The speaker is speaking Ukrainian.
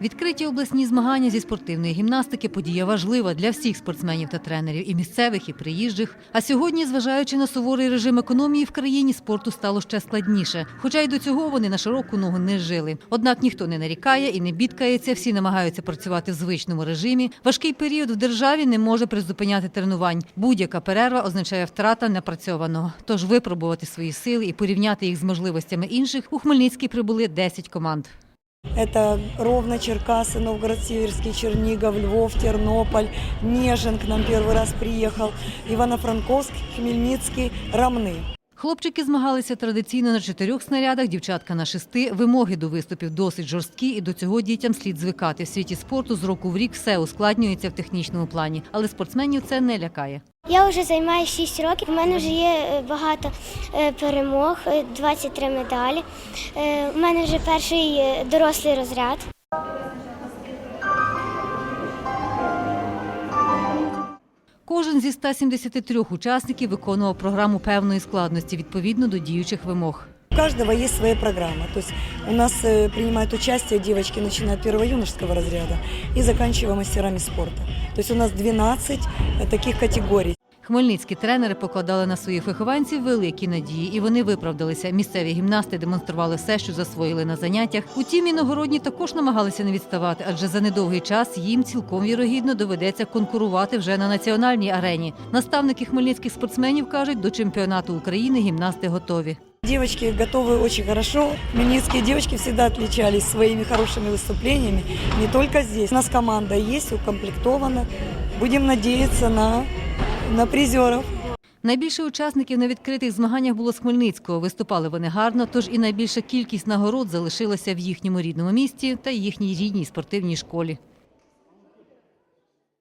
Відкриті обласні змагання зі спортивної гімнастики подія важлива для всіх спортсменів та тренерів, і місцевих, і приїжджих. А сьогодні, зважаючи на суворий режим економії в країні, спорту стало ще складніше. Хоча й до цього вони на широку ногу не жили. Однак ніхто не нарікає і не бідкається. Всі намагаються працювати в звичному режимі. Важкий період в державі не може призупиняти тренувань. Будь-яка перерва означає втрата напрацьованого. Тож випробувати свої сили і порівняти їх з можливостями інших у Хмельницький прибули 10 команд. Это Ровно, Черкасы, Новгород-Северский, Чернигов, Львов, Тернополь, Нежин к нам первый раз приехал, Ивано-Франковск, Хмельницкий, Рамны. Хлопчики змагалися традиційно на чотирьох снарядах, дівчатка на шести. Вимоги до виступів досить жорсткі, і до цього дітям слід звикати. В світі спорту з року в рік все ускладнюється в технічному плані, але спортсменів це не лякає. Я вже займаюся 6 років. У мене вже є е, багато е, перемог, е, 23 медалі. Е, У мене вже перший дорослий розряд. Кожен зі 173 учасників виконував програму певної складності відповідно до діючих вимог. У каждого есть своя программа. То есть у нас приймають принимают участие девочки, начиная от первого юношеского разряда и заканчивая мастерами спорта. То есть у нас 12 э, таких категорий. Хмельницькі тренери покладали на своїх вихованців великі надії, і вони виправдалися. Місцеві гімнасти демонстрували все, що засвоїли на заняттях. Утім, іногородні також намагалися не відставати, адже за недовгий час їм цілком вірогідно доведеться конкурувати вже на національній арені. Наставники хмельницьких спортсменів кажуть, до чемпіонату України гімнасти готові. Девочки готовы очень хорошо. Хмельницкие девочки всегда отличались своими хорошими выступлениями. Не только здесь. У нас команда есть, укомплектована. Будем надеяться на, на призеров. Найбільше учасників на відкритих змаганнях було з Хмельницького. Виступали вони гарно, тож і найбільша кількість нагород залишилася в їхньому рідному місті та їхній рідній спортивній школі.